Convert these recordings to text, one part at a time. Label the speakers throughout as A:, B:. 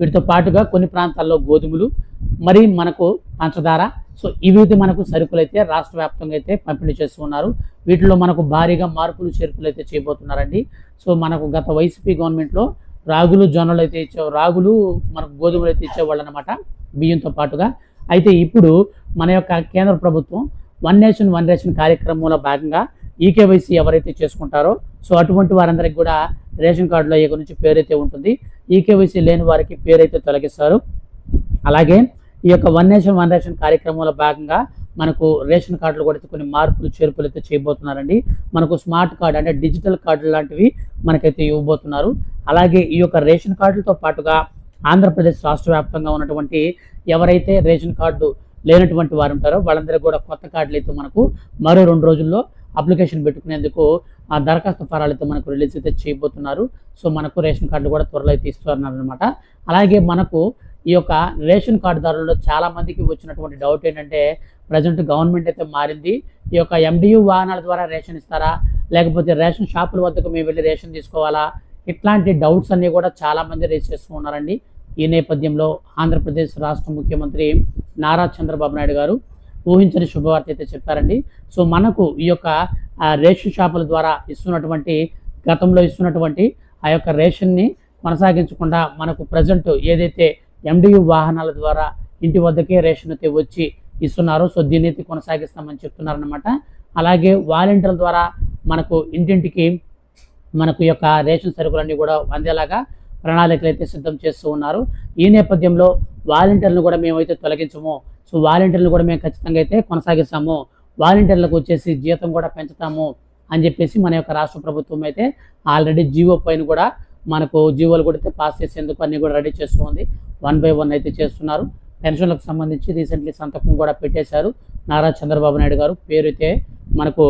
A: వీటితో పాటుగా కొన్ని ప్రాంతాల్లో గోధుమలు మరి మనకు పంచదార. సో ఇవి మనకు సరుకులు అయితే రాష్ట్ర వ్యాప్తంగా అయితే పంపిణీ చేస్తూ ఉన్నారు. వీటిలో మనకు భారీగా మార్పులు చేర్పులు అయితే చేయబోతున్నారండి. సో మనకు గత వైసీపీ గవర్నమెంట్లో రాగులు జొన్నలు అయితే ఇచ్చే రాగులు మనకు గోధుమలు అయితే ఇచ్చేవాళ్ళు అనమాట బియ్యంతో పాటుగా. అయితే ఇప్పుడు మన యొక్క కేంద్ర ప్రభుత్వం వన్ నేషన్ వన్ రేషన్ కార్యక్రమంలో భాగంగా ఈకేవైసీ ఎవరైతే చేసుకుంటారో సో అటువంటి వారందరికి కూడా రేషన్ కార్డులో ఈ గురించి పేరైతే ఉంటుంది ఈకేవైసీ లేని వారికి పేరైతే తొలగిస్తారు. అలాగే ఈ యొక్క వన్ నేషన్ వన్ రేషన్ కార్యక్రమంలో భాగంగా మనకు రేషన్ కార్డులు కూడా కొన్ని మార్పులు చేర్పులు అయితే చేయబోతున్నారండి. మనకు స్మార్ట్ కార్డు అంటే డిజిటల్ కార్డు లాంటివి మనకైతే ఇవ్వబోతున్నారు. అలాగే ఈ యొక్క రేషన్ కార్డులతో పాటుగా ఆంధ్రప్రదేశ్ రాష్ట్ర వ్యాప్తంగా ఉన్నటువంటి ఎవరైతే రేషన్ కార్డు లేనటువంటి వారు ఉంటారో వాళ్ళందరికీ కూడా కొత్త కార్డులు అయితే మనకు మరో రెండు రోజుల్లో అప్లికేషన్ పెట్టుకునేందుకు ఆ దరఖాస్తు ఫారాలు అయితే మనకు రిలీజ్ అయితే చేయబోతున్నారు. సో మనకు రేషన్ కార్డు కూడా త్వరలో అయితే ఇస్తున్నారు అనమాట అలాగే మనకు ఈ యొక్క రేషన్ కార్డుదారుల్లో చాలామందికి వచ్చినటువంటి డౌట్ ఏంటంటే ప్రజెంట్ గవర్నమెంట్ అయితే మారింది. ఈ యొక్క ఎండియు వాహనాల ద్వారా రేషన్ ఇస్తారా? లేకపోతే రేషన్ షాపుల వద్దకు మేము వెళ్ళి రేషన్ తీసుకోవాలా? ఇట్లాంటి డౌట్స్ అన్నీ కూడా చాలా మంది చేస్తూ ఉన్నారండి. ఈ నేపథ్యంలో ఆంధ్రప్రదేశ్ రాష్ట్ర ముఖ్యమంత్రి నారా చంద్రబాబు నాయుడు గారు ఊహించని శుభవార్త అయితే చెప్పారండి. సో మనకు ఈ యొక్క రేషన్ షాపుల ద్వారా ఇస్తున్నటువంటి గతంలో ఇస్తున్నటువంటి ఆ యొక్క రేషన్ని కొనసాగించకుండా మనకు ప్రజెంట్ ఏదైతే ఎండియు వాహనాల ద్వారా ఇంటి వద్దకే రేషన్ అయితే వచ్చి ఇస్తున్నారో సో దీన్ని అయితే కొనసాగిస్తామని చెప్తున్నారనమాట అలాగే వాలంటీర్ల ద్వారా మనకు ఇంటింటికి మనకు ఈ యొక్క రేషన్ సరుకులన్నీ కూడా అందేలాగా ప్రణాళికలు అయితే సిద్ధం చేస్తూ ఉన్నారు. ఈ నేపథ్యంలో వాలంటీర్లను కూడా మేమైతే తొలగించము. సో వాలంటీర్లు కూడా మేము ఖచ్చితంగా అయితే కొనసాగిస్తాము. వాలంటీర్లకు వచ్చేసి జీతం కూడా పెంచుతాము అని చెప్పేసి మన యొక్క రాష్ట్ర ప్రభుత్వం అయితే ఆల్రెడీ జీవో పైన కూడా మనకు జీవోలు కూడా అయితే పాస్ చేసేందుకు అన్ని కూడా రెడీ చేస్తూ ఉంది. వన్ బై వన్ అయితే చేస్తున్నారు. పెన్షన్లకు సంబంధించి రీసెంట్లీ సంతకం కూడా పెట్టేశారు నారా చంద్రబాబు నాయుడు గారు. పేరైతే మనకు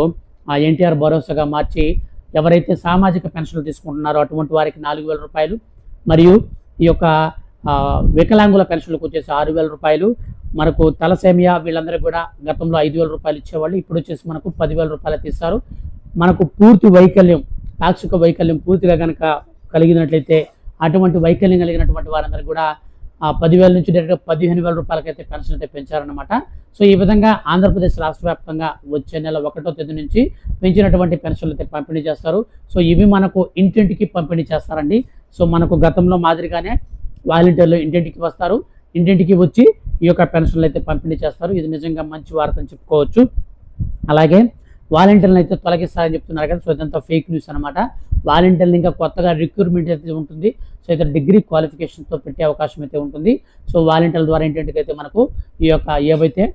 A: ఎన్టీఆర్ భరోసాగా మార్చి ఎవరైతే సామాజిక పెన్షన్లు తీసుకుంటున్నారో అటువంటి వారికి నాలుగు వేల రూపాయలు మరియు ఈ యొక్క వికలాంగుల పెన్షన్లకు వచ్చేసి ఆరు వేల రూపాయలు. మనకు తలసేమియా వీళ్ళందరికీ కూడా గతంలో ఐదు వేల రూపాయలు ఇచ్చేవాళ్ళు ఇప్పుడు వచ్చేసి మనకు పదివేల రూపాయలు తీస్తారు మనకు పూర్తి వైకల్యం పాక్షిక వైకల్యం పూర్తిగా కనుక కలిగినట్లయితే అటువంటి వైకల్యం కలిగినటువంటి వారందరూ కూడా ఆ పదివేల నుంచి డైరెక్ట్గా పదిహేను వేల రూపాయలకైతే పెన్షన్ అయితే పెంచారనమాట సో ఈ విధంగా ఆంధ్రప్రదేశ్ రాష్ట్ర వ్యాప్తంగా వచ్చే నెల ఒకటో తేదీ నుంచి పెంచినటువంటి పెన్షన్లు అయితే పంపిణీ చేస్తారు. సో ఇవి మనకు ఇంటింటికి పంపిణీ చేస్తారండి. సో మనకు గతంలో మాదిరిగానే వాలంటీర్లు ఇంటింటికి వస్తారు. ఇంటింటికి వచ్చి ఈ యొక్క పెన్షన్లు అయితే పంపిణీ చేస్తారు. ఇది నిజంగా మంచి వార్త అని చెప్పుకోవచ్చు. అలాగే వాలంటీర్లను అయితే తొలగిస్తారని చెప్తున్నారు కదా. సో ఇదంతా ఫేక్ న్యూస్ అనమాట వాలంటీర్లు ఇంకా కొత్తగా రిక్రూట్మెంట్ అయితే ఉంటుంది. సో అయితే డిగ్రీ క్వాలిఫికేషన్తో పెట్టే అవకాశం అయితే ఉంటుంది. సో వాలంటీర్ల ద్వారా ఏంటంటే మనకు ఈ యొక్క ఏవైతే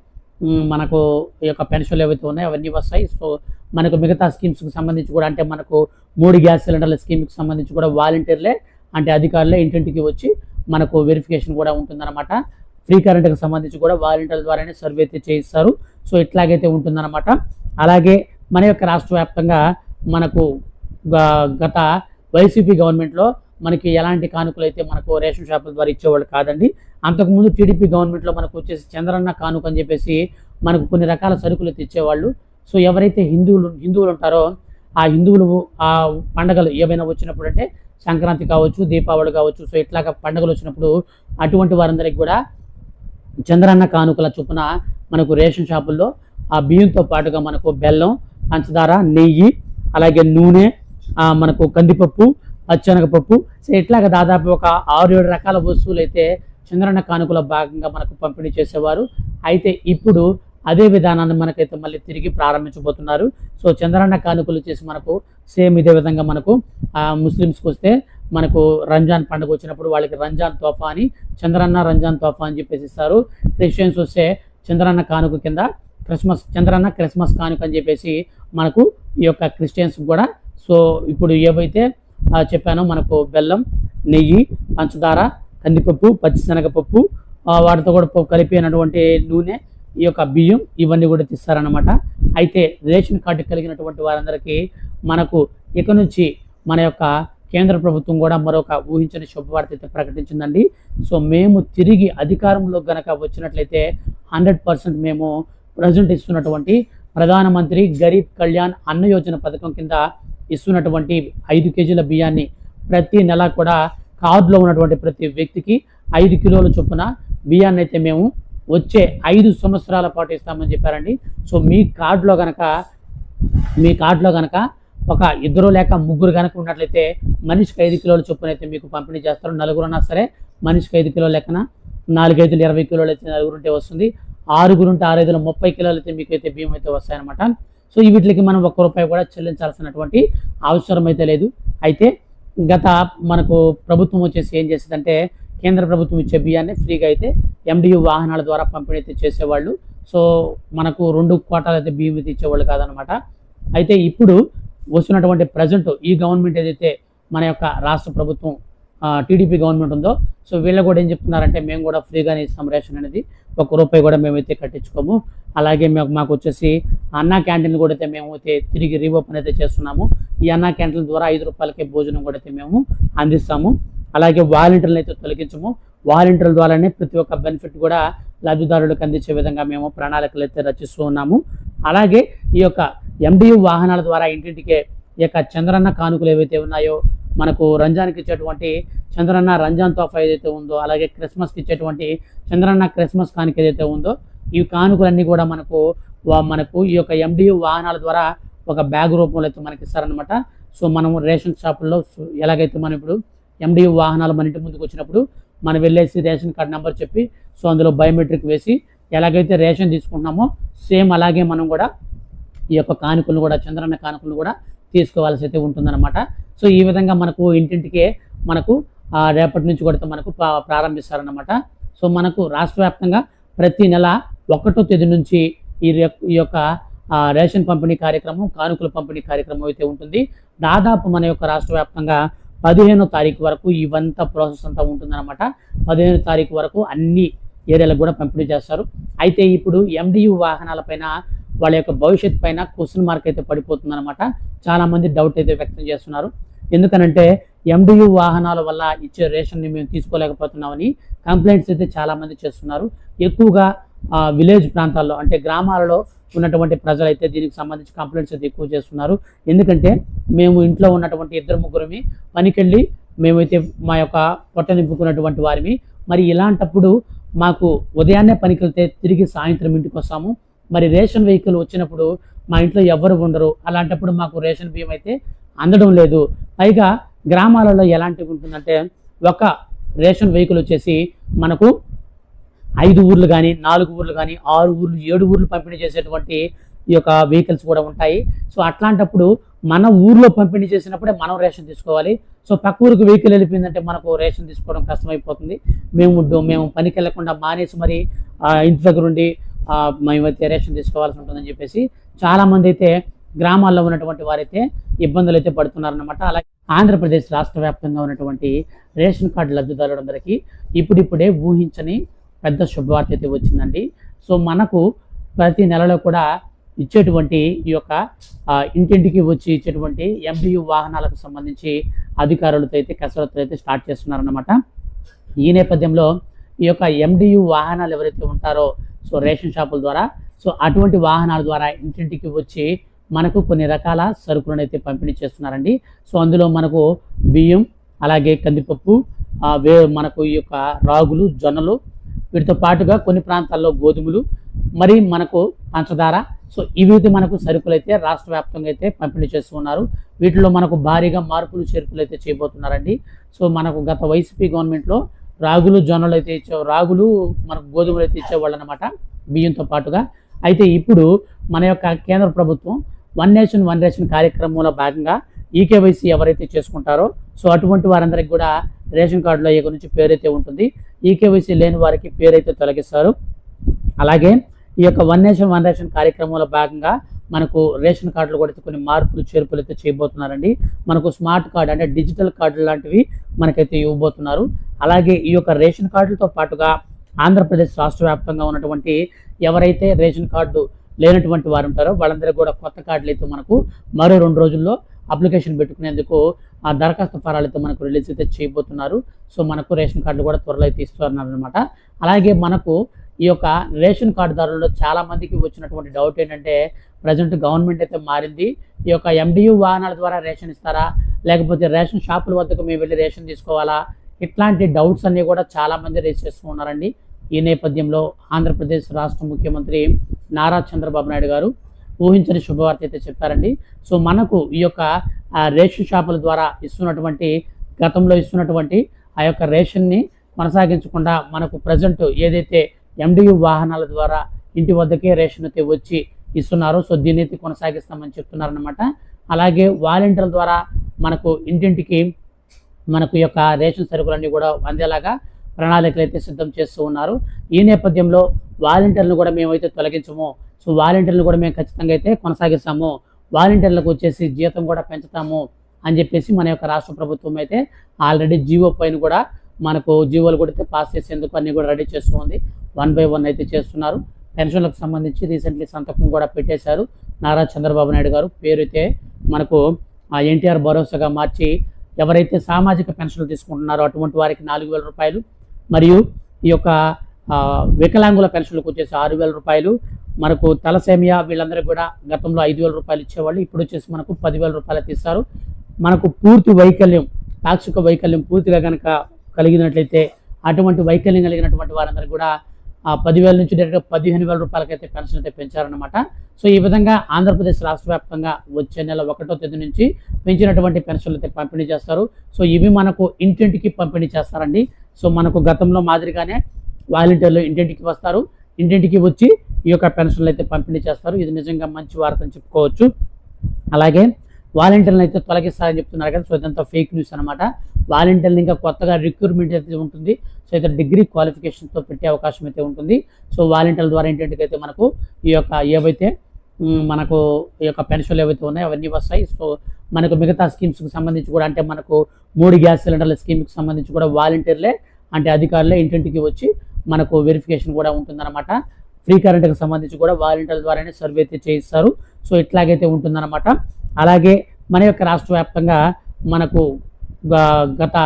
A: మనకు ఈ యొక్క పెన్షన్లు ఏవైతే ఉన్నాయో అవన్నీ వస్తాయి. సో మనకు మిగతా స్కీమ్స్కి సంబంధించి కూడా అంటే మనకు మూడు గ్యాస్ సిలిండర్ల స్కీమ్కి సంబంధించి కూడా వాలంటీర్లే అంటే అధికారులే ఇంటింటికి వచ్చి మనకు వెరిఫికేషన్ కూడా ఉంటుందన్నమాట. ఫ్రీ కరెంట్కి సంబంధించి కూడా వాలంటీర్ల ద్వారానే సర్వే అయితే చేయిస్తారు. సో ఇట్లాగైతే ఉంటుందన్నమాట. అలాగే మన యొక్క రాష్ట్ర వ్యాప్తంగా మనకు గత వైసీపీ గవర్నమెంట్లో మనకి ఎలాంటి కానుకలు అయితే మనకు రేషన్ షాపుల ద్వారా ఇచ్చేవాళ్ళు కాదండి. అంతకుముందు టీడీపీ గవర్నమెంట్లో మనకు వచ్చేసి చంద్రన్న కానుక అని చెప్పేసి మనకు కొన్ని రకాల సరుకులు అయితే ఇచ్చేవాళ్ళు సో ఎవరైతే హిందువులు హిందువులు ఉంటారో ఆ హిందువులు ఆ పండగలు ఏవైనా వచ్చినప్పుడు అంటే సంక్రాంతి కావచ్చు దీపావళి కావచ్చు సో ఇట్లాగా పండుగలు వచ్చినప్పుడు అటువంటి వారందరికి కూడా చంద్రన్న కానుకల చొప్పున మనకు రేషన్ షాపుల్లో ఆ బియ్యంతో పాటుగా మనకు బెల్లం పంచదార నెయ్యి అలాగే నూనె మనకు కందిపప్పు పచ్చనగపప్పు. సో ఇట్లాగా దాదాపు ఒక ఆరు ఏడు రకాల వస్తువులు అయితే చంద్రన్న కానుకల భాగంగా మనకు పంపిణీ చేసేవారు. అయితే ఇప్పుడు అదే విధానాన్ని మనకైతే మళ్ళీ తిరిగి ప్రారంభించబోతున్నారు. సో చంద్రన్న కానుకలు చేసి మనకు సేమ్ ఇదే విధంగా మనకు ముస్లిమ్స్కి వస్తే మనకు రంజాన్ పండుగ వచ్చినప్పుడు వాళ్ళకి రంజాన్ తోఫా అని చంద్రన్న రంజాన్ తోఫా అని చెప్పేసి ఇస్తారు. క్రిస్టియన్స్ వస్తే చంద్రన్న కానుక కింద క్రిస్మస్ చంద్రన్న క్రిస్మస్ కానుక అని చెప్పేసి మనకు ఈ యొక్క క్రిస్టియన్స్ కూడా సో ఇప్పుడు ఏవైతే చెప్పానో మనకు బెల్లం నెయ్యి పంచదార కందిపప్పు పచ్చిశనగపప్పు వాటితో కూడా కలిపినటువంటి నూనె ఈ యొక్క బియ్యం ఇవన్నీ కూడా తీస్తారనమాట అయితే రేషన్ కార్డు కలిగినటువంటి వారందరికీ మనకు ఇక నుంచి మన యొక్క కేంద్ర ప్రభుత్వం కూడా మరొక ఊహించని శుభవార్త అయితే ప్రకటించిందండి. సో మేము తిరిగి అధికారంలో గనక వచ్చినట్లయితే హండ్రెడ్ పర్సెంట్ మేము ప్రజెంట్ ఇస్తున్నటువంటి ప్రధానమంత్రి గరీబ్ కళ్యాణ్ అన్న యోజన పథకం కింద ఇస్తున్నటువంటి ఐదు కేజీల బియ్యాన్ని ప్రతి నెల కూడా కార్డులో ఉన్నటువంటి ప్రతి వ్యక్తికి ఐదు కిలోల చొప్పున బియ్యాన్ని అయితే మేము వచ్చే ఐదు సంవత్సరాల పాటు ఇస్తామని చెప్పారండి. సో మీ కార్డులో కనుక మీ కార్డులో కనుక ఒక ఇద్దరు లేక ముగ్గురు కనుక ఉన్నట్లయితే మనిషికి ఐదు కిలోల చొప్పున అయితే మీకు పంపిణీ చేస్తారు. నలుగురు ఉన్నా సరే మనిషికి ఐదు కిలోల లెక్కన నాలుగైదులు ఇరవై కిలోలు అయితే నలుగురు ఉంటే వస్తుంది. ఆరుగురు ఉంటే ఆరు ముప్పై కిలోలు అయితే మీకు అయితే బియ్యం అయితే వస్తాయన్నమాట. సో ఈ వీటికి మనం ఒక్క రూపాయి కూడా చెల్లించాల్సినటువంటి అవసరం అయితే లేదు. అయితే గత మనకు ప్రభుత్వం వచ్చేసి ఏం చేసిందంటే కేంద్ర ప్రభుత్వం ఇచ్చే బియ్యాన్ని ఫ్రీగా అయితే ఎండియు వాహనాల ద్వారా పంపిణీ అయితే చేసేవాళ్ళు. సో మనకు రెండు కోటాలు అయితే బియ్యం అయితే ఇచ్చేవాళ్ళు కాదనమాట. అయితే ఇప్పుడు వస్తున్నటువంటి ప్రజెంట్ ఈ గవర్నమెంట్ ఏదైతే మన యొక్క రాష్ట్ర ప్రభుత్వం టీడీపీ గవర్నమెంట్ ఉందో సో వీళ్ళు కూడా ఏం చెప్తున్నారంటే మేము కూడా ఫ్రీగానే ఇస్తాం రేషన్ అనేది. ఒక రూపాయి కూడా మేమైతే కట్టించుకోము. అలాగే మేము మాకు వచ్చేసి అన్నా క్యాంటీన్ కూడా అయితే మేము అయితే తిరిగి రీఓపెన్ అయితే చేస్తున్నాము. ఈ అన్నా క్యాంటీన్ ద్వారా ఐదు రూపాయలకే భోజనం కూడా అయితే మేము అందిస్తాము. అలాగే వాలంటీర్లను అయితే తొలగించము. వాలంటీర్ల ద్వారానే ప్రతి ఒక్క బెనిఫిట్ కూడా లబ్ధిదారులకు అందించే విధంగా మేము ప్రణాళికలు అయితే రచిస్తూ ఉన్నాము. అలాగే ఈ యొక్క ఎండియు వాహనాల ద్వారా ఇంటింటికే ఈ యొక్క చంద్రన్న కానుకలు ఏవైతే ఉన్నాయో మనకు రంజాన్కి ఇచ్చేటువంటి చంద్రన్న రంజాన్ తోఫా ఏదైతే ఉందో అలాగే క్రిస్మస్కి ఇచ్చేటువంటి చంద్రన్న క్రిస్మస్ కానుక ఏదైతే ఉందో ఈ కానుకలన్నీ కూడా మనకు వా- మనకు ఈ యొక్క ఎండియు వాహనాల ద్వారా ఒక బ్యాగ్ రూపంలో అయితే మనకి ఇస్తారనమాట సో మనం రేషన్ షాపుల్లో ఎలాగైతే మనం ఇప్పుడు ఎండియు వాహనాలు మన ఇంటి ముందుకు వచ్చినప్పుడు మనం వెళ్ళేసి రేషన్ కార్డ్ నెంబర్ చెప్పి సో అందులో బయోమెట్రిక్ వేసి ఎలాగైతే రేషన్ తీసుకుంటున్నామో సేమ్ అలాగే మనం కూడా ఈ యొక్క కానుకలను కూడా చంద్రన్న కానుకలను కూడా తీసుకోవాల్సి అయితే ఉంటుందన్నమాట. సో ఈ విధంగా మనకు ఇంటింటికే మనకు రేపటి నుంచి కూడా మనకు ప్రా- ప్రారంభిస్తారన్నమాట. సో మనకు రాష్ట్ర వ్యాప్తంగా ప్రతి నెల ఒకటో తేదీ నుంచి ఈ యొక్క- ఈ యొక్క రేషన్ పంపిణీ కార్యక్రమం కానుకల పంపిణీ కార్యక్రమం అయితే ఉంటుంది. దాదాపు మన యొక్క రాష్ట్ర వ్యాప్తంగా పదిహేనో తారీఖు వరకు ఇవంతా ప్రాసెస్ అంతా ఉంటుందన్నమాట. పదిహేను తారీఖు వరకు అన్ని ఏరియాలకు కూడా పంపిణీ చేస్తారు. అయితే ఇప్పుడు ఎండియు వాహనాలపైన వాళ్ళ యొక్క భవిష్యత్ పైన క్వశ్చన్ మార్క్ అయితే పడిపోతుందన్నమాట. చాలా మంది డౌట్ అయితే వ్యక్తం చేస్తున్నారు. ఎందుకనంటే ఎండియు వాహనాల వల్ల ఇచ్చే రేషన్ని మేము తీసుకోలేకపోతున్నామని కంప్లైంట్స్ అయితే చాలామంది చేస్తున్నారు. ఎక్కువగా విలేజ్ ప్రాంతాల్లో అంటే గ్రామాలలో ఉన్నటువంటి ప్రజలైతే దీనికి సంబంధించి కంప్లైంట్స్ అయితే ఎక్కువ చేస్తున్నారు. ఎందుకంటే మేము ఇంట్లో ఉన్నటువంటి ఇద్దరు ముగ్గురమి పనికెళ్ళి మేమైతే మా యొక్క పొట్ట నింపుకున్నటువంటి వారిని మరి ఇలాంటప్పుడు మాకు ఉదయాన్నే పనికి వెళ్తే తిరిగి సాయంత్రం ఇంటికి వస్తాము. మరి రేషన్ వెహికల్ వచ్చినప్పుడు మా ఇంట్లో ఎవరు ఉండరు. అలాంటప్పుడు మాకు రేషన్ బియ్యం అయితే అందడం లేదు. పైగా గ్రామాలలో ఎలాంటివి ఉంటుందంటే ఒక రేషన్ వెహికల్ వచ్చేసి మనకు ఐదు ఊర్లు కానీ నాలుగు ఊర్లు కానీ ఆరు ఊర్లు ఏడు ఊర్లు పంపిణీ చేసేటువంటి ఈ యొక్క వెహికల్స్ కూడా ఉంటాయి. సో అట్లాంటప్పుడు మన ఊర్లో పంపిణీ చేసినప్పుడే మనం రేషన్ తీసుకోవాలి. సో పక్క ఊరికి వెహికల్ వెళ్ళిపోయిందంటే మనకు రేషన్ తీసుకోవడం కష్టమైపోతుంది. మేము మేము పనికి వెళ్ళకుండా మానేసి మరి ఇంటి దగ్గర ఉండి మేమైతే రేషన్ తీసుకోవాల్సి ఉంటుందని చెప్పేసి చాలామంది అయితే గ్రామాల్లో ఉన్నటువంటి వారైతే ఇబ్బందులు అయితే పడుతున్నారనమాట అలాగే ఆంధ్రప్రదేశ్ రాష్ట్ర వ్యాప్తంగా ఉన్నటువంటి రేషన్ కార్డు లబ్ధిదారులందరికీ ఇప్పుడిప్పుడే ఊహించని పెద్ద శుభవార్త అయితే వచ్చిందండి. సో మనకు ప్రతి నెలలో కూడా ఇచ్చేటువంటి ఈ యొక్క ఇంటింటికి వచ్చి ఇచ్చేటువంటి ఎంబీయు వాహనాలకు సంబంధించి అధికారులతో అయితే కసరత్తులు అయితే స్టార్ట్ చేస్తున్నారన్నమాట. ఈ నేపథ్యంలో ఈ యొక్క ఎండియు వాహనాలు ఎవరైతే ఉంటారో సో రేషన్ షాపుల ద్వారా సో అటువంటి వాహనాల ద్వారా ఇంటింటికి వచ్చి మనకు కొన్ని రకాల సరుకులను అయితే పంపిణీ చేస్తున్నారండి. సో అందులో మనకు బియ్యం అలాగే కందిపప్పు వే మనకు ఈ యొక్క రాగులు జొన్నలు వీటితో పాటుగా కొన్ని ప్రాంతాల్లో గోధుమలు మరి మనకు పంచదార. సో ఇవి అయితే మనకు సరుకులు అయితే రాష్ట్ర వ్యాప్తంగా అయితే పంపిణీ చేస్తున్నారు వీటిలో మనకు భారీగా మార్పులు చేర్పులు అయితే చేయబోతున్నారండి. సో మనకు గత వైసీపీ గవర్నమెంట్లో రాగులు జొన్నలు అయితే ఇచ్చే రాగులు మనకు గోధుమలు అయితే ఇచ్చేవాళ్ళు అనమాట బియ్యంతో పాటుగా. అయితే ఇప్పుడు మన యొక్క కేంద్ర ప్రభుత్వం వన్ నేషన్ వన్ రేషన్ కార్యక్రమంలో భాగంగా ఈకేవైసీ ఎవరైతే చేసుకుంటారో సో అటువంటి వారందరికి కూడా రేషన్ కార్డులో ఇక నుంచి పేరైతే ఉంటుంది. ఈకేవైసీ లేని వారికి పేరైతే తొలగిస్తారు. అలాగే ఈ యొక్క వన్ నేషన్ వన్ రేషన్ కార్యక్రమంలో భాగంగా మనకు రేషన్ కార్డులు కూడా కొన్ని మార్పులు చేర్పులు అయితే చేయబోతున్నారండి. మనకు స్మార్ట్ కార్డు అంటే డిజిటల్ కార్డు లాంటివి మనకైతే ఇవ్వబోతున్నారు. అలాగే ఈ యొక్క రేషన్ కార్డులతో పాటుగా ఆంధ్రప్రదేశ్ రాష్ట్ర వ్యాప్తంగా ఉన్నటువంటి ఎవరైతే రేషన్ కార్డు లేనటువంటి వారు ఉంటారో వాళ్ళందరికీ కూడా కొత్త కార్డులు అయితే మనకు మరో రెండు రోజుల్లో అప్లికేషన్ పెట్టుకునేందుకు ఆ దరఖాస్తు ఫారాలతో మనకు రిలీజ్ అయితే చేయబోతున్నారు. సో మనకు రేషన్ కార్డులు కూడా త్వరలో అయితే ఇస్తున్నారు అనమాట అలాగే మనకు ఈ యొక్క రేషన్ కార్డుదారులలో చాలామందికి వచ్చినటువంటి డౌట్ ఏంటంటే ప్రజెంట్ గవర్నమెంట్ అయితే మారింది. ఈ యొక్క ఎండియు వాహనాల ద్వారా రేషన్ ఇస్తారా? లేకపోతే రేషన్ షాపుల వద్దకు మేము వెళ్ళి రేషన్ తీసుకోవాలా? ఇట్లాంటి డౌట్స్ అన్ని కూడా చాలా మంది రేస్ చేస్తూ ఉన్నారండి. ఈ నేపథ్యంలో ఆంధ్రప్రదేశ్ రాష్ట్ర ముఖ్యమంత్రి నారా చంద్రబాబు నాయుడు గారు ఊహించని శుభవార్త అయితే చెప్పారండి. సో మనకు ఈ యొక్క రేషన్ షాపుల ద్వారా ఇస్తున్నటువంటి గతంలో ఇస్తున్నటువంటి ఆ యొక్క రేషన్ని కొనసాగించకుండా మనకు ప్రజెంట్ ఏదైతే ఎండియు వాహనాల ద్వారా ఇంటి వద్దకే రేషన్ అయితే వచ్చి ఇస్తున్నారో. సో దీన్ని అయితే కొనసాగిస్తామని చెప్తున్నారనమాట అలాగే వాలంటీర్ల ద్వారా మనకు ఇంటింటికి మనకు యొక్క రేషన్ సరుకులన్నీ కూడా అందేలాగా ప్రణాళికలు అయితే సిద్ధం చేస్తూ ఉన్నారు. ఈ నేపథ్యంలో వాలంటీర్లను కూడా మేమైతే తొలగించము. సో వాలంటీర్లు కూడా మేము ఖచ్చితంగా అయితే కొనసాగిస్తాము. వాలంటీర్లకు వచ్చేసి జీతం కూడా పెంచుతాము అని చెప్పేసి మన యొక్క రాష్ట్ర ప్రభుత్వం అయితే ఆల్రెడీ జీవో పైన కూడా మనకు జీవోలు కూడా అయితే పాస్ చేసేందుకు అన్ని కూడా రెడీ చేస్తుంది వన్ బై వన్ అయితే చేస్తున్నారు. పెన్షన్లకు సంబంధించి రీసెంట్లీ సంతకం కూడా పెట్టేశారు. నారా చంద్రబాబు నాయుడు గారు. పేరు అయితే మనకు ఎన్టీఆర్ భరోసాగా మార్చి ఎవరైతే సామాజిక పెన్షన్లు తీసుకుంటున్నారో అటువంటి వారికి నాలుగు వేల రూపాయలు మరియు ఈ యొక్క వికలాంగుల పెన్షన్లకు వచ్చేసి ఆరు వేల రూపాయలు మనకు తలసేమియా వీళ్ళందరికీ కూడా గతంలో ఐదు వేల రూపాయలు ఇచ్చేవాళ్ళు ఇప్పుడు వచ్చేసి మనకు పదివేల రూపాయలు తీస్తారు మనకు పూర్తి వైకల్యం పాక్షిక వైకల్యం పూర్తిగా కనుక కలిగినట్లయితే అటువంటి వైకల్యం కలిగినటువంటి వారందరూ కూడా ఆ పదివేల నుంచి డైరెక్ట్గా పదిహేను వేల రూపాయలకైతే పెన్షన్ అయితే పెంచారనమాట సో ఈ విధంగా ఆంధ్రప్రదేశ్ రాష్ట్ర వ్యాప్తంగా వచ్చే నెల ఒకటో తేదీ నుంచి పెంచినటువంటి పెన్షన్లు అయితే పంపిణీ చేస్తారు. సో ఇవి మనకు ఇంటింటికి పంపిణీ చేస్తారండి. సో మనకు గతంలో మాదిరిగానే వాలంటీర్లు ఇంటింటికి వస్తారు. ఇంటింటికి వచ్చి ఈ యొక్క పెన్షన్లు అయితే పంపిణీ చేస్తారు. ఇది నిజంగా మంచి వార్త అని చెప్పుకోవచ్చు. అలాగే వాలంటీర్లను అయితే తొలగిస్తారని చెప్తున్నారు కదా. సో ఇదంతా ఫేక్ న్యూస్ అనమాట వాలంటీర్లు ఇంకా కొత్తగా రిక్రూట్మెంట్ అయితే ఉంటుంది. సో అయితే డిగ్రీ క్వాలిఫికేషన్తో పెట్టే అవకాశం అయితే ఉంటుంది. సో వాలంటీర్ల ద్వారా ఏంటంటే మనకు ఈ యొక్క ఏవైతే మనకు ఈ యొక్క పెన్షన్లు ఏవైతే ఉన్నాయో అవన్నీ వస్తాయి. సో మనకు మిగతా స్కీమ్స్కి సంబంధించి కూడా అంటే మనకు మూడు గ్యాస్ సిలిండర్ల స్కీమ్కి సంబంధించి కూడా వాలంటీర్లే అంటే అధికారులే ఇంటింటికి వచ్చి మనకు వెరిఫికేషన్ కూడా ఉంటుందన్నమాట. ఫ్రీ కరెంట్కి సంబంధించి కూడా వాలంటీర్ల ద్వారానే సర్వే అయితే చేయిస్తారు. సో ఇట్లాగైతే ఉంటుందన్నమాట. అలాగే మన యొక్క రాష్ట్ర వ్యాప్తంగా మనకు గత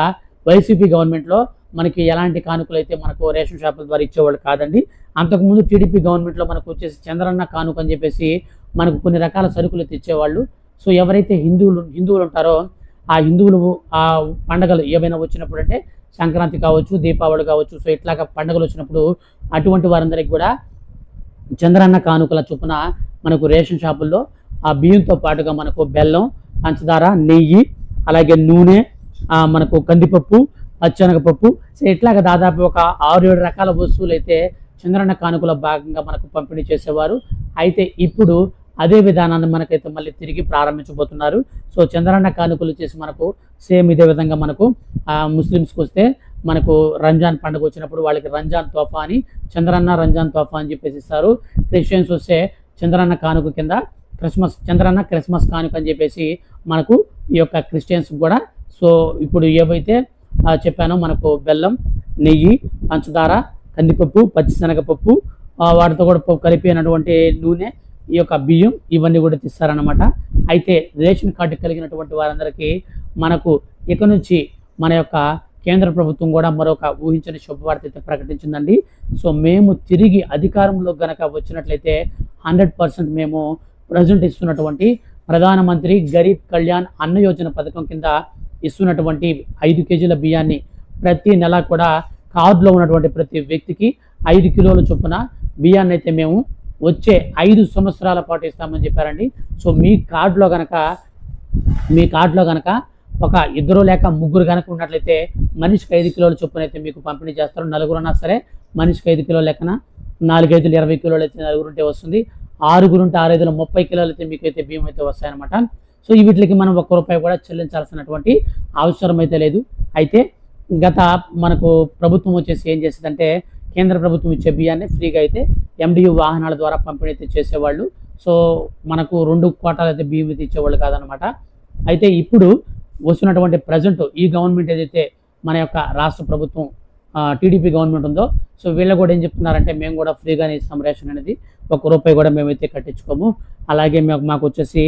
A: వైసీపీ గవర్నమెంట్లో మనకి ఎలాంటి కానుకలు అయితే మనకు రేషన్ షాపుల ద్వారా ఇచ్చేవాళ్ళు కాదండి. అంతకుముందు టీడీపీ గవర్నమెంట్లో మనకు వచ్చేసి చంద్రన్న కానుక అని చెప్పేసి మనకు కొన్ని రకాల సరుకులు అయితే ఇచ్చేవాళ్ళు. సో ఎవరైతే హిందువులు హిందువులు ఉంటారో ఆ హిందువులు ఆ పండగలు ఏమైనా వచ్చినప్పుడు అంటే సంక్రాంతి కావచ్చు దీపావళి కావచ్చు సో ఇట్లాగా పండుగలు వచ్చినప్పుడు అటువంటి వారందరికీ కూడా చంద్రన్న కానుకల చొప్పున మనకు రేషన్ షాపుల్లో ఆ బియ్యంతో పాటుగా మనకు బెల్లం పంచదార నెయ్యి అలాగే నూనె మనకు కందిపప్పు పచ్చనగపప్పు. సో ఇట్లాగ దాదాపు ఒక ఆరు ఏడు రకాల వస్తువులు అయితే చంద్రన్న కానుకల భాగంగా మనకు పంపిణీ చేసేవారు. అయితే ఇప్పుడు అదే విధానాన్ని మనకైతే మళ్ళీ తిరిగి ప్రారంభించబోతున్నారు. సో చంద్రన్న కానుకలు చేసి మనకు సేమ్ ఇదే విధంగా మనకు ముస్లిమ్స్కి వస్తే మనకు రంజాన్ పండుగ వచ్చినప్పుడు వాళ్ళకి రంజాన్ తోఫా అని చంద్రన్న రంజాన్ తోఫా అని చెప్పేసి ఇస్తారు. క్రిస్టియన్స్ వస్తే చంద్రన్న కానుక కింద క్రిస్మస్ చంద్రన్న క్రిస్మస్ కానుక అని చెప్పేసి మనకు ఈ యొక్క క్రిస్టియన్స్ కూడా సో ఇప్పుడు ఏవైతే చెప్పానో మనకు బెల్లం నెయ్యి పంచదార కందిపప్పు పచ్చిశనగపప్పు వాటితో కూడా కలిపినటువంటి నూనె ఈ యొక్క బియ్యం ఇవన్నీ కూడా తీస్తారనమాట అయితే రేషన్ కార్డు కలిగినటువంటి వారందరికీ మనకు ఇక నుంచి మన యొక్క కేంద్ర ప్రభుత్వం కూడా మరొక ఊహించని శుభవార్త అయితే ప్రకటించిందండి. సో మేము తిరిగి అధికారంలో గనక వచ్చినట్లయితే హండ్రెడ్ పర్సెంట్ మేము ప్రజెంట్ ఇస్తున్నటువంటి ప్రధానమంత్రి గరీబ్ కళ్యాణ్ అన్న యోజన పథకం కింద ఇస్తున్నటువంటి ఐదు కేజీల బియ్యాన్ని ప్రతి నెల కూడా కార్డులో ఉన్నటువంటి ప్రతి వ్యక్తికి ఐదు కిలోల చొప్పున బియ్యాన్ని అయితే మేము వచ్చే ఐదు సంవత్సరాల పాటు ఇస్తామని చెప్పారండి. సో మీ కార్డులో కనుక మీ కార్డులో కనుక ఒక ఇద్దరు లేక ముగ్గురు కనుక ఉన్నట్లయితే మనిషికి ఐదు కిలోల చొప్పున అయితే మీకు పంపిణీ చేస్తారు. నలుగురున్నా సరే మనిషికి ఐదు కిలోల లెక్కన నాలుగైదులు ఇరవై కిలోలు అయితే నలుగురు ఉంటే వస్తుంది. ఆరుగురు ఉంటే ఆరైదులు ముప్పై కిలోలు అయితే మీకు అయితే బియ్యం అయితే వస్తాయన్నమాట. సో వీటికి మనం ఒక్క రూపాయి కూడా చెల్లించాల్సినటువంటి అవసరం అయితే లేదు. అయితే గత మనకు ప్రభుత్వం వచ్చేసి ఏం చేసిందంటే కేంద్ర ప్రభుత్వం ఇచ్చే బియ్యాన్ని ఫ్రీగా అయితే ఎండియు వాహనాల ద్వారా పంపిణీ అయితే చేసేవాళ్ళు. సో మనకు రెండు కోటాలు అయితే బియ్యం అయితే ఇచ్చేవాళ్ళు కాదనమాట అయితే ఇప్పుడు వస్తున్నటువంటి ప్రజెంట్ ఈ గవర్నమెంట్ ఏదైతే మన యొక్క రాష్ట్ర ప్రభుత్వం టీడీపీ గవర్నమెంట్ ఉందో సో వీళ్ళు కూడా ఏం చెప్తున్నారంటే మేము కూడా ఫ్రీగానే ఇస్తాం రేషన్ అనేది. ఒక రూపాయి కూడా మేమైతే కట్టించుకోము. అలాగే మేము మాకు వచ్చేసి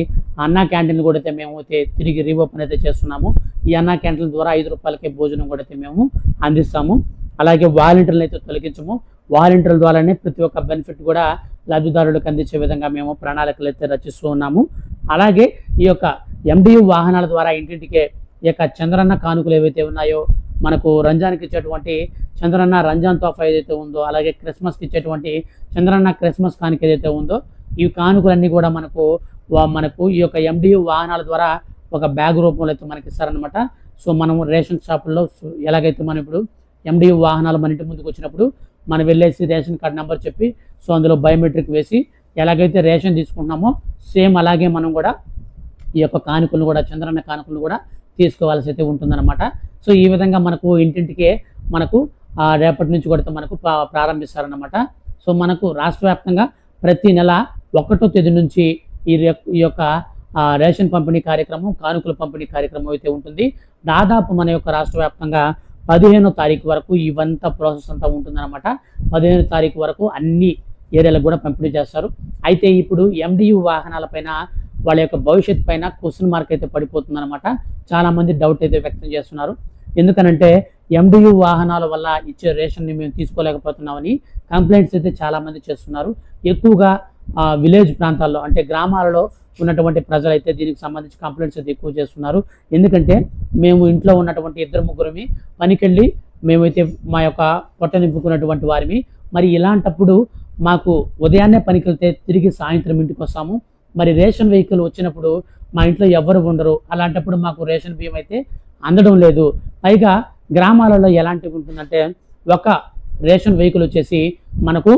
A: అన్నా క్యాంటీన్ కూడా అయితే మేము అయితే తిరిగి రీఓపెన్ అయితే చేస్తున్నాము. ఈ అన్నా క్యాంటీన్ ద్వారా ఐదు రూపాయలకే భోజనం కూడా అయితే మేము అందిస్తాము. అలాగే వాలంటీర్లు అయితే తొలగించము. వాలంటీర్ల ద్వారానే ప్రతి ఒక్క బెనిఫిట్ కూడా లబ్ధిదారులకు అందించే విధంగా మేము ప్రణాళికలు అయితే రచిస్తూ ఉన్నాము. అలాగే ఈ యొక్క ఎండియు వాహనాల ద్వారా ఇంటింటికే ఈ యొక్క చంద్రన్న కానుకలు ఏవైతే ఉన్నాయో మనకు రంజాన్కి ఇచ్చేటువంటి చంద్రన్న రంజాన్ తోఫా ఏదైతే ఉందో అలాగే క్రిస్మస్కి ఇచ్చేటువంటి చంద్రన్న క్రిస్మస్ కానుక ఏదైతే ఉందో ఈ కానుకలన్నీ కూడా మనకు వా- మనకు ఈ యొక్క ఎండియు వాహనాల ద్వారా ఒక బ్యాగ్ రూపంలో అయితే మనకి ఇస్తారనమాట సో మనం రేషన్ షాపుల్లో ఎలాగైతే మనం ఇప్పుడు ఎండియు వాహనాలు మన ఇంటి ముందుకు వచ్చినప్పుడు మనం వెళ్ళేసి రేషన్ కార్డ్ నెంబర్ చెప్పి సో అందులో బయోమెట్రిక్ వేసి ఎలాగైతే రేషన్ తీసుకుంటున్నామో సేమ్ అలాగే మనం కూడా ఈ యొక్క కానుకలను కూడా చంద్రన్న కానుకలను కూడా తీసుకోవాల్సి అయితే ఉంటుందన్నమాట. సో ఈ విధంగా మనకు ఇంటింటికే మనకు రేపటి నుంచి కూడా మనకు ప్రా- ప్రారంభిస్తారన్నమాట. సో మనకు రాష్ట్ర వ్యాప్తంగా ప్రతి నెల ఒకటో తేదీ నుంచి ఈ యొక్క- ఈ యొక్క రేషన్ పంపిణీ కార్యక్రమం కానుకల పంపిణీ కార్యక్రమం అయితే ఉంటుంది. దాదాపు మన యొక్క రాష్ట్ర వ్యాప్తంగా పదిహేనో తారీఖు వరకు ఇవంతా ప్రాసెస్ అంతా ఉంటుందన్నమాట. పదిహేను తారీఖు వరకు అన్ని ఏరియాలకు కూడా పంపిణీ చేస్తారు. అయితే ఇప్పుడు ఎండియు వాహనాలపైన వాళ్ళ యొక్క భవిష్యత్ పైన క్వశ్చన్ మార్క్ అయితే పడిపోతుందన్నమాట. చాలామంది డౌట్ అయితే వ్యక్తం చేస్తున్నారు. ఎందుకనంటే ఎండియు వాహనాల వల్ల ఇచ్చే రేషన్ని మేము తీసుకోలేకపోతున్నామని కంప్లైంట్స్ అయితే చాలామంది చేస్తున్నారు. ఎక్కువగా విలేజ్ ప్రాంతాల్లో అంటే గ్రామాలలో ఉన్నటువంటి ప్రజలు అయితే దీనికి సంబంధించి కంప్లైంట్స్ అయితే ఎక్కువ చేస్తున్నారు. ఎందుకంటే మేము ఇంట్లో ఉన్నటువంటి ఇద్దరు ముగ్గురమి పనికెళ్ళి మేమైతే మా యొక్క పొట్ట నింపుకున్నటువంటి వారిని మరి ఇలాంటప్పుడు మాకు ఉదయాన్నే పనికి వెళ్తే తిరిగి సాయంత్రం ఇంటికి వస్తాము మరి రేషన్ వెహికల్ వచ్చినప్పుడు మా ఇంట్లో ఎవరు ఉండరు. అలాంటప్పుడు మాకు రేషన్ బియ్యం అయితే అందడం లేదు. పైగా గ్రామాలలో ఎలాంటివి ఉంటుందంటే ఒక రేషన్ వెహికల్ వచ్చేసి మనకు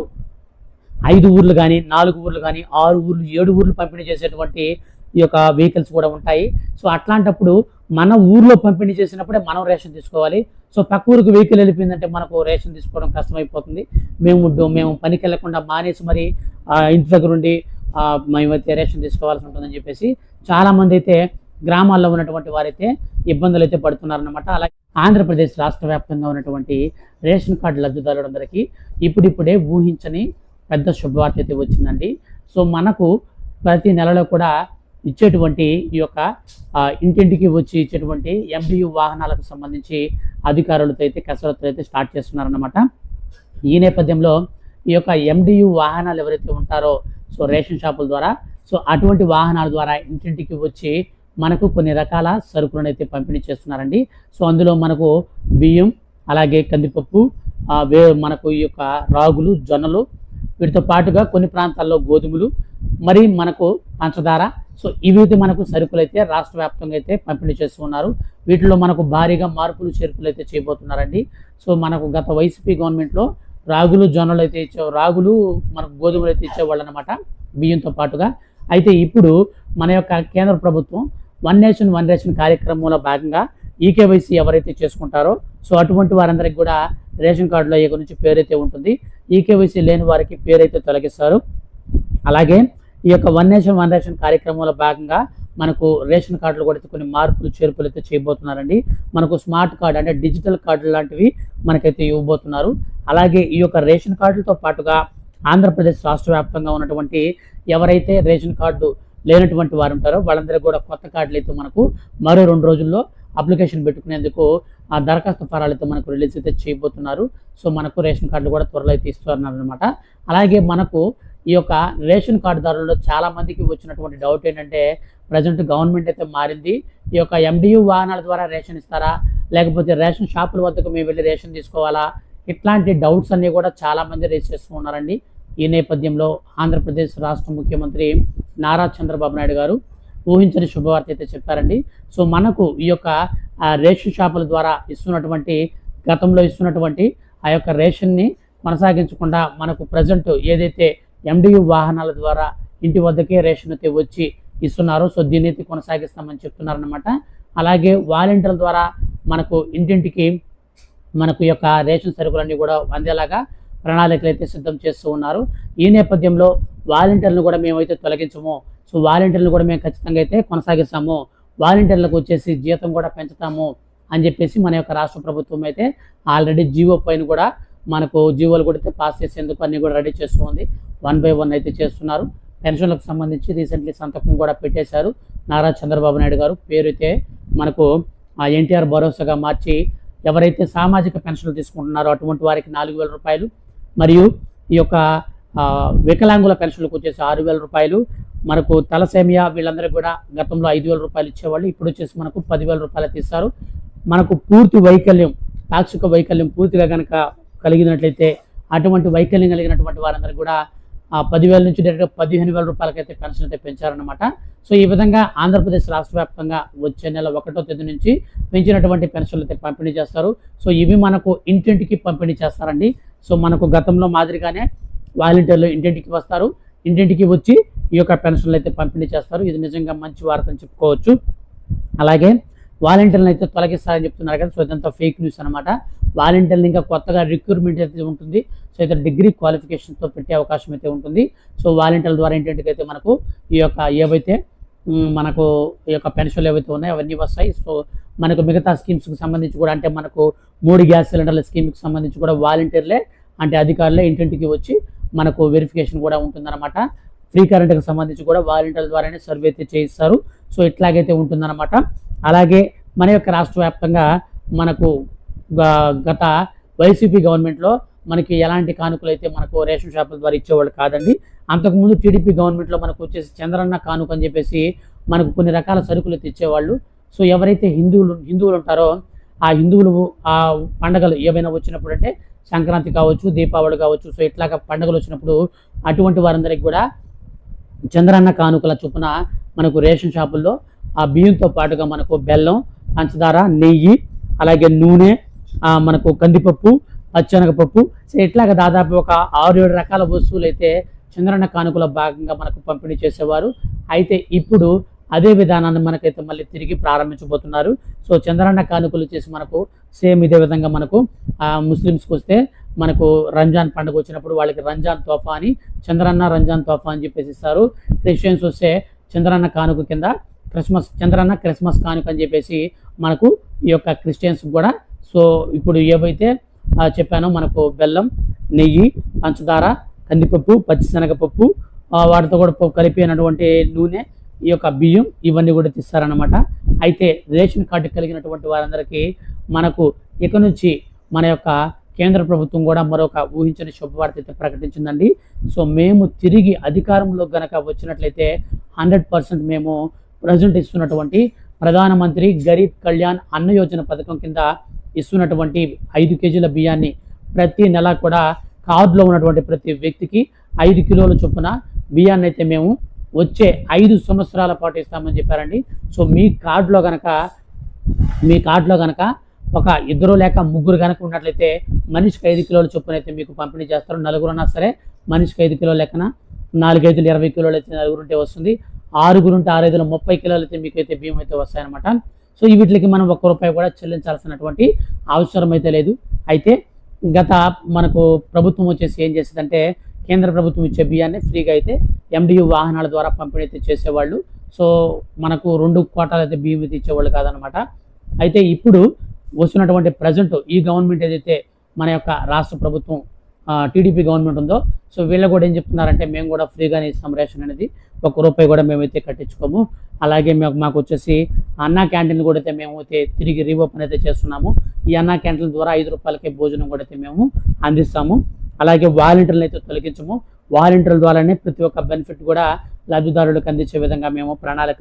A: ఐదు ఊర్లు కానీ నాలుగు ఊర్లు కానీ ఆరు ఊర్లు ఏడు ఊర్లు పంపిణీ చేసేటువంటి ఈ యొక్క వెహికల్స్ కూడా ఉంటాయి. సో అట్లాంటప్పుడు మన ఊర్లో పంపిణీ చేసినప్పుడే మనం రేషన్ తీసుకోవాలి. సో పక్క ఊరికి వెహికల్ వెళ్ళిపోయిందంటే మనకు రేషన్ తీసుకోవడం కష్టమైపోతుంది. మేము మేము పనికి వెళ్ళకుండా మానేసి మరి ఇంటి దగ్గర ఉండి మేమైతే రేషన్ తీసుకోవాల్సి ఉంటుందని చెప్పేసి చాలామంది అయితే గ్రామాల్లో ఉన్నటువంటి వారైతే ఇబ్బందులు అయితే పడుతున్నారన్నమాట. అలాగే ఆంధ్రప్రదేశ్ రాష్ట్ర వ్యాప్తంగా ఉన్నటువంటి రేషన్ కార్డు లబ్ధిదారులందరికీ ఇప్పుడిప్పుడే ఊహించని పెద్ద శుభవార్త అయితే వచ్చిందండి. సో మనకు ప్రతి నెలలో కూడా ఇచ్చేటువంటి ఈ యొక్క ఇంటింటికి వచ్చి ఇచ్చేటువంటి ఎంబీయూ వాహనాలకు సంబంధించి అధికారులతో అయితే కసరత్తులు అయితే స్టార్ట్ చేస్తున్నారన్నమాట. ఈ నేపథ్యంలో ఈ యొక్క ఎండియు వాహనాలు ఎవరైతే ఉంటారో సో రేషన్ షాపుల ద్వారా సో అటువంటి వాహనాల ద్వారా ఇంటింటికి వచ్చి మనకు కొన్ని రకాల సరుకులను అయితే పంపిణీ చేస్తున్నారండి. సో అందులో మనకు బియ్యం అలాగే కందిపప్పు వే మనకు ఈ యొక్క రాగులు జొన్నలు వీటితో పాటుగా కొన్ని ప్రాంతాల్లో గోధుమలు మరి మనకు పంచదార సో ఇవి అయితే మనకు సరుకులు అయితే రాష్ట్ర వ్యాప్తంగా అయితే పంపిణీ చేస్తూ ఉన్నారు. వీటిలో మనకు భారీగా మార్పులు చేర్పులు అయితే చేయబోతున్నారండి. సో మనకు గత వైసీపీ గవర్నమెంట్లో రాగులు జొన్నలు అయితే ఇచ్చే రాగులు మనకు గోధుమలు అయితే ఇచ్చేవాళ్ళు అనమాట బియ్యంతో పాటుగా. అయితే ఇప్పుడు మన యొక్క కేంద్ర ప్రభుత్వం వన్ నేషన్ వన్ రేషన్ కార్యక్రమంలో భాగంగా ఈకేవైసీ ఎవరైతే చేసుకుంటారో సో అటువంటి వారందరికి కూడా రేషన్ కార్డులో ఈ గురించి పేరైతే ఉంటుంది ఈకేవైసీ లేని వారికి పేరైతే తొలగిస్తారు. అలాగే ఈ యొక్క వన్ నేషన్ వన్ రేషన్ కార్యక్రమంలో భాగంగా మనకు రేషన్ కార్డులు కూడా కొన్ని మార్పులు చేర్పులు అయితే చేయబోతున్నారండి. మనకు స్మార్ట్ కార్డు అంటే డిజిటల్ కార్డు లాంటివి మనకైతే ఇవ్వబోతున్నారు. అలాగే ఈ యొక్క రేషన్ కార్డులతో పాటుగా ఆంధ్రప్రదేశ్ రాష్ట్ర వ్యాప్తంగా ఉన్నటువంటి ఎవరైతే రేషన్ కార్డు లేనటువంటి వారు ఉంటారో వాళ్ళందరికీ కూడా కొత్త కార్డులు అయితే మనకు మరో రెండు రోజుల్లో అప్లికేషన్ పెట్టుకునేందుకు ఆ దరఖాస్తు ఫారాలు అయితే మనకు రిలీజ్ అయితే చేయబోతున్నారు. సో మనకు రేషన్ కార్డులు కూడా త్వరలో అయితే ఇస్తున్నారు అనమాట అలాగే మనకు ఈ యొక్క రేషన్ కార్డుదారులలో చాలామందికి వచ్చినటువంటి డౌట్ ఏంటంటే ప్రజెంట్ గవర్నమెంట్ అయితే మారింది. ఈ యొక్క ఎండియు వాహనాల ద్వారా రేషన్ ఇస్తారా? లేకపోతే రేషన్ షాపుల వద్దకు మేము వెళ్ళి రేషన్ తీసుకోవాలా? ఇట్లాంటి డౌట్స్ అన్నీ కూడా చాలామంది రేస్ చేస్తూ ఉన్నారండి. ఈ నేపథ్యంలో ఆంధ్రప్రదేశ్ రాష్ట్ర ముఖ్యమంత్రి నారా చంద్రబాబు నాయుడు గారు ఊహించని శుభవార్త అయితే చెప్పారండి. సో మనకు ఈ యొక్క రేషన్ షాపుల ద్వారా ఇస్తున్నటువంటి గతంలో ఇస్తున్నటువంటి ఆ యొక్క రేషన్ని కొనసాగించకుండా మనకు ప్రజెంట్ ఏదైతే ఎండియు వాహనాల ద్వారా ఇంటి వద్దకే రేషన్ అయితే వచ్చి ఇస్తున్నారో. సో దీన్ని అయితే కొనసాగిస్తామని చెప్తున్నారనమాట అలాగే వాలంటీర్ల ద్వారా మనకు ఇంటింటికి మనకు యొక్క రేషన్ సరుకులన్నీ కూడా అందేలాగా ప్రణాళికలు అయితే సిద్ధం చేస్తూ ఉన్నారు. ఈ నేపథ్యంలో వాలంటీర్లను కూడా మేమైతే తొలగించము. సో వాలంటీర్లు కూడా మేము ఖచ్చితంగా అయితే కొనసాగిస్తాము. వాలంటీర్లకు వచ్చేసి జీతం కూడా పెంచుతాము అని చెప్పేసి మన యొక్క రాష్ట్ర ప్రభుత్వం అయితే ఆల్రెడీ జీవో పైన కూడా మనకు జీవోలు కూడా అయితే పాస్ చేసేందుకు అన్నీ కూడా రెడీ చేస్తూ ఉంది. వన్ బై వన్ అయితే చేస్తున్నారు. పెన్షన్లకు సంబంధించి రీసెంట్లీ సంతకం కూడా పెట్టేశారు నారా చంద్రబాబు నాయుడు గారు. పేరు అయితే మనకు ఆ ఎన్టీఆర్ భరోసాగా మార్చి ఎవరైతే సామాజిక పెన్షన్లు తీసుకుంటున్నారో అటువంటి వారికి నాలుగు వేల రూపాయలు మరియు ఈ యొక్క వికలాంగుల పెన్షన్లకు వచ్చేసి ఆరు వేల రూపాయలు. మనకు తలసేమియా వీళ్ళందరికీ కూడా గతంలో ఐదు వేల రూపాయలు ఇచ్చేవాళ్ళు ఇప్పుడు వచ్చేసి మనకు పదివేల రూపాయలు తీస్తారు. మనకు పూర్తి వైకల్యం పాక్షిక వైకల్యం పూర్తిగా కనుక కలిగినట్లయితే అటువంటి వైకల్యం కలిగినటువంటి వారందరికీ కూడా పదివేల నుంచి డైరెక్ట్గా పదిహేను వేల రూపాయలకైతే పెన్షన్ అయితే పెంచారనమాట సో ఈ విధంగా ఆంధ్రప్రదేశ్ రాష్ట్ర వ్యాప్తంగా వచ్చే నెల ఒకటో తేదీ నుంచి పెంచినటువంటి పెన్షన్లు అయితే పంపిణీ చేస్తారు. సో ఇవి మనకు ఇంటింటికి పంపిణీ చేస్తారండి. సో మనకు గతంలో మాదిరిగానే వాలంటీర్లు ఇంటింటికి వస్తారు. ఇంటింటికి వచ్చి ఈ యొక్క పెన్షన్లు అయితే పంపిణీ చేస్తారు. ఇది నిజంగా మంచి వార్త అని చెప్పుకోవచ్చు. అలాగే వాలంటీర్లను అయితే తొలగిస్తారని చెప్తున్నారు కదా. సో ఇదంతా ఫేక్ న్యూస్ అనమాట వాలంటీర్లు ఇంకా కొత్తగా రిక్రూట్మెంట్ అయితే ఉంటుంది. సో అయితే డిగ్రీ క్వాలిఫికేషన్తో పెట్టే అవకాశం అయితే ఉంటుంది. సో వాలంటీర్ల ద్వారా ఏంటంటే మనకు ఈ యొక్క ఏవైతే మనకు ఈ యొక్క పెన్షన్లు ఏవైతే ఉన్నాయో అవన్నీ వస్తాయి. సో మనకు మిగతా స్కీమ్స్కి సంబంధించి కూడా అంటే మనకు మూడు గ్యాస్ సిలిండర్ల స్కీమ్కి సంబంధించి కూడా వాలంటీర్లే అంటే అధికారులే ఇంటింటికి వచ్చి మనకు వెరిఫికేషన్ కూడా ఉంటుందన్నమాట. ఫ్రీ కరెంట్కి సంబంధించి కూడా వాలంటీర్ల ద్వారానే సర్వే అయితే చేయిస్తారు. సో ఇట్లాగైతే ఉంటుందన్నమాట. అలాగే మన యొక్క రాష్ట్ర వ్యాప్తంగా మనకు గత వైసీపీ గవర్నమెంట్లో మనకి ఎలాంటి కానుకలు అయితే మనకు రేషన్ షాపుల ద్వారా ఇచ్చేవాళ్ళు కాదండి. అంతకుముందు టీడీపీ గవర్నమెంట్లో మనకు వచ్చేసి చంద్రన్న కానుక అని చెప్పేసి మనకు కొన్ని రకాల సరుకులు అయితే ఇచ్చేవాళ్ళు. సో ఎవరైతే హిందువులు హిందువులు ఉంటారో ఆ హిందువులు ఆ పండగలు ఏవైనా వచ్చినప్పుడు అంటే సంక్రాంతి కావచ్చు దీపావళి కావచ్చు సో ఇట్లాగా పండుగలు వచ్చినప్పుడు అటువంటి వారందరికీ కూడా చంద్రన్న కానుకల చొప్పున మనకు రేషన్ షాపుల్లో ఆ బియ్యంతో పాటుగా మనకు బెల్లం పంచదార నెయ్యి అలాగే నూనె మనకు కందిపప్పు పచ్చనగపప్పు. సో ఇట్లాగా దాదాపు ఒక ఆరు ఏడు రకాల వస్తువులు అయితే చంద్రన్న కానుకల భాగంగా మనకు పంపిణీ చేసేవారు. అయితే ఇప్పుడు అదే విధానాన్ని మనకైతే మళ్ళీ తిరిగి ప్రారంభించబోతున్నారు. సో చంద్రన్న కానుకలు చేసి మనకు సేమ్ ఇదే విధంగా మనకు ముస్లిమ్స్కి వస్తే మనకు రంజాన్ పండుగ వచ్చినప్పుడు వాళ్ళకి రంజాన్ తోఫా అని చంద్రన్న రంజాన్ తోఫా అని చెప్పేసి ఇస్తారు. క్రిస్టియన్స్ వస్తే చంద్రన్న కానుక కింద క్రిస్మస్ చంద్రన్న క్రిస్మస్ కానుక అని చెప్పేసి మనకు ఈ యొక్క క్రిస్టియన్స్ కూడా సో ఇప్పుడు ఏవైతే చెప్పానో మనకు బెల్లం నెయ్యి పంచదార కందిపప్పు పచ్చిశనగపప్పు వాటితో కూడా కలిపినటువంటి నూనె ఈ యొక్క బియ్యం ఇవన్నీ కూడా తీస్తారనమాట అయితే రేషన్ కార్డు కలిగినటువంటి వారందరికీ మనకు ఇక నుంచి మన యొక్క కేంద్ర ప్రభుత్వం కూడా మరొక ఊహించని శుభవార్త అయితే ప్రకటించిందండి. సో మేము తిరిగి అధికారంలో గనక వచ్చినట్లయితే హండ్రెడ్ పర్సెంట్ మేము ప్రజెంట్ ఇస్తున్నటువంటి ప్రధానమంత్రి గరీబ్ కళ్యాణ్ అన్న యోజన పథకం కింద ఇస్తున్నటువంటి ఐదు కేజీల బియ్యాన్ని ప్రతి నెల కూడా కార్డులో ఉన్నటువంటి ప్రతి వ్యక్తికి ఐదు కిలోల చొప్పున బియ్యాన్ని అయితే మేము వచ్చే ఐదు సంవత్సరాల పాటు ఇస్తామని చెప్పారండి. సో మీ కార్డులో కనుక మీ కార్డులో కనుక ఒక ఇద్దరు లేక ముగ్గురు కనుక ఉన్నట్లయితే మనిషికి ఐదు కిలోల చొప్పున అయితే మీకు పంపిణీ చేస్తారు. నలుగురున్నా సరే మనిషికి ఐదు కిలోల లెక్కన నాలుగైదులు ఇరవై కిలోలు అయితే నలుగురుంటే వస్తుంది. ఆరుగురుంటే ఆరు ఆరైదులు ముప్పై కిలోలు అయితే మీకు అయితే బియ్యం అయితే వస్తాయన్నమాట. సో ఈ వీటికి మనం ఒక్క రూపాయి కూడా చెల్లించాల్సినటువంటి అవసరం అయితే లేదు. అయితే గత మనకు ప్రభుత్వం వచ్చేసి ఏం చేసిందంటే కేంద్ర ప్రభుత్వం ఇచ్చే బియ్యాన్ని ఫ్రీగా అయితే ఎండియు వాహనాల ద్వారా పంపిణీ అయితే చేసేవాళ్ళు. సో మనకు రెండు కోటాలు అయితే బియ్యం అయితే ఇచ్చేవాళ్ళు కాదనమాట. అయితే ఇప్పుడు వస్తున్నటువంటి ప్రజెంట్ ఈ గవర్నమెంట్ ఏదైతే మన యొక్క రాష్ట్ర ప్రభుత్వం టీడీపీ గవర్నమెంట్ ఉందో. సో వీళ్ళు కూడా ఏం చెప్తున్నారంటే మేము కూడా ఫ్రీగానే ఇస్తాం రేషన్ అనేది ఒక్క రూపాయి కూడా మేమైతే కట్టించుకోము. అలాగే మాకు మాకు వచ్చేసి అన్నా క్యాంటీన్ కూడా అయితే మేము అయితే తిరిగి రీఓపెన్ అయితే చేస్తున్నాము. ఈ అన్నా క్యాంటీన్ ద్వారా ఐదు రూపాయలకే భోజనం కూడా అయితే మేము అందిస్తాము. అలాగే వాలంటీర్లు అయితే తొలగించము. వాలంటీర్ల ద్వారానే ప్రతి ఒక్క బెనిఫిట్ కూడా లబ్ధిదారులకు అందించే విధంగా మేము ప్రణాళిక